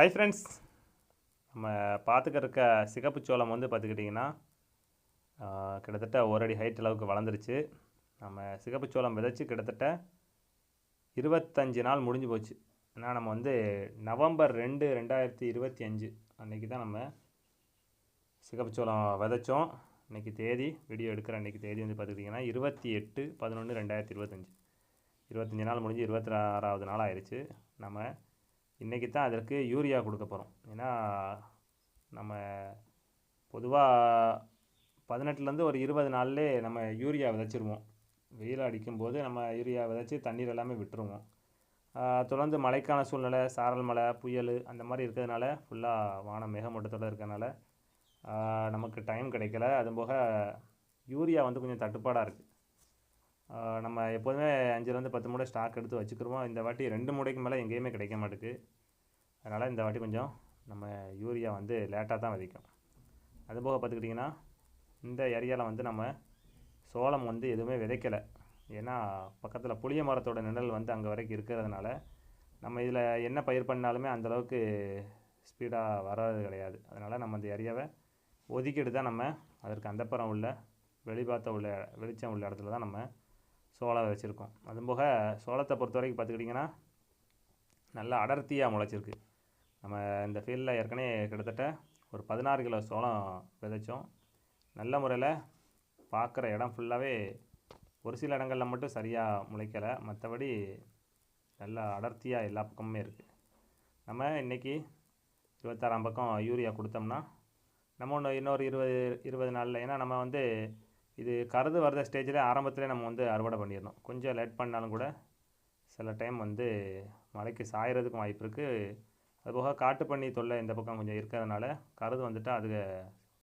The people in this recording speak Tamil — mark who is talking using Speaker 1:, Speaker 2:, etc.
Speaker 1: ஹை ஃப்ரெண்ட்ஸ் நம்ம பார்த்துக்க இருக்க சிகப்பு சோளம் வந்து பார்த்துக்கிட்டிங்கன்னா கிட்டத்தட்ட ஒரு அடி ஹைட் அளவுக்கு வளர்ந்துருச்சு. நம்ம சிகப்பு சோளம் விதைச்சி கிட்டத்தட்ட இருபத்தஞ்சி நாள் முடிஞ்சு போச்சு. ஏன்னா நம்ம வந்து நவம்பர் ரெண்டு ரெண்டாயிரத்தி இருபத்தி அஞ்சு அன்றைக்கி தான் நம்ம சிகப்பு சோளம் விதைச்சோம். இன்றைக்கி தேதி வீடியோ எடுக்கிற அன்றைக்கி தேதி வந்து பார்த்துக்கிட்டிங்கன்னா இருபத்தி எட்டு பதினொன்று ரெண்டாயிரத்தி இருபத்தஞ்சி. இருபத்தஞ்சி நாள் முடிஞ்சு இருபத்தி ஆறாவது நாள் ஆயிடுச்சு நம்ம இன்றைக்கி தான் அதற்கு யூரியா கொடுக்க போகிறோம் ஏன்னா நம்ம பொதுவாக பதினெட்டுலேருந்து ஒரு இருபது நாள்லே நம்ம யூரியா விதைச்சிருவோம். வெயில் அடிக்கும்போது நம்ம யூரியா விதைச்சி தண்ணீர் எல்லாமே விட்டுருவோம். தொடர்ந்து மழைக்கான சூழ்நிலை சாரல் மழை புயல் அந்த மாதிரி இருக்கிறதுனால ஃபுல்லாக வானம் மேகமூட்டத்தோடு இருக்கிறதுனால நமக்கு டைம் கிடைக்கல. அதுபோக யூரியா வந்து கொஞ்சம் தட்டுப்பாடாக இருக்குது நம்ம எப்போதுமே அஞ்சுலேருந்து பத்து மூடை ஸ்டாக் எடுத்து வச்சுக்கிறோமோ இந்த வாட்டி ரெண்டு மூடைக்கு மேலே எங்கேயுமே கிடைக்க மாட்டுக்கு. அதனால் இந்த வாட்டி கொஞ்சம் நம்ம யூரியா வந்து லேட்டாக தான் விதைக்கும். அதுபோக பார்த்துக்கிட்டிங்கன்னா இந்த ஏரியாவில் வந்து நம்ம சோளம் வந்து எதுவுமே விதைக்கலை. ஏன்னா பக்கத்தில் புளிய மரத்தோட நிழல் வந்து அங்கே வரைக்கும் இருக்கிறதுனால நம்ம இதில் என்ன பயிர் பண்ணாலுமே அந்தளவுக்கு ஸ்பீடாக வர்றது கிடையாது. அதனால் நம்ம அந்த ஏரியாவை ஒதுக்கிட்டு தான் நம்ம அதற்கு அந்தப்புறம் உள்ள வெளிப்பாத்த உள்ள வெளிச்சம் உள்ள இடத்துல தான் நம்ம சோளம் வச்சுருக்கோம். அதுவும் போக சோளத்தை பொறுத்த வரைக்கும் பார்த்துக்கிட்டிங்கன்னா நல்லா அடர்த்தியாக முளைச்சிருக்கு. நம்ம இந்த ஃபீல்டில் ஏற்கனவே கிட்டத்தட்ட ஒரு பதினாறு கிலோ சோளம் விதைச்சோம். நல்ல முறையில் பார்க்குற இடம் ஃபுல்லாகவே ஒரு சில இடங்களில் மட்டும் சரியாக முளைக்கலை. மற்றபடி நல்லா அடர்த்தியாக எல்லா பக்கமுமே இருக்குது நம்ம இன்றைக்கி இருபத்தாறாம் பக்கம் யூரியா கொடுத்தோம்னா நம்ம ஒன்று இன்னொரு இருபது இருபது நாளில் ஏன்னா நம்ம வந்து இது கருது வர்ற ஸ்டேஜில் ஆரம்பத்தில் நம்ம வந்து அறுவடை பண்ணிடணும். கொஞ்சம் லேட் பண்ணாலும் கூட சில டைம் வந்து மழைக்கு சாயறதுக்கும் வாய்ப்பு இருக்குது அதுபோக காட்டுப்பன்னி தொல்லை இந்த பக்கம் கொஞ்சம் இருக்கிறதுனால கருது வந்துட்டால் அது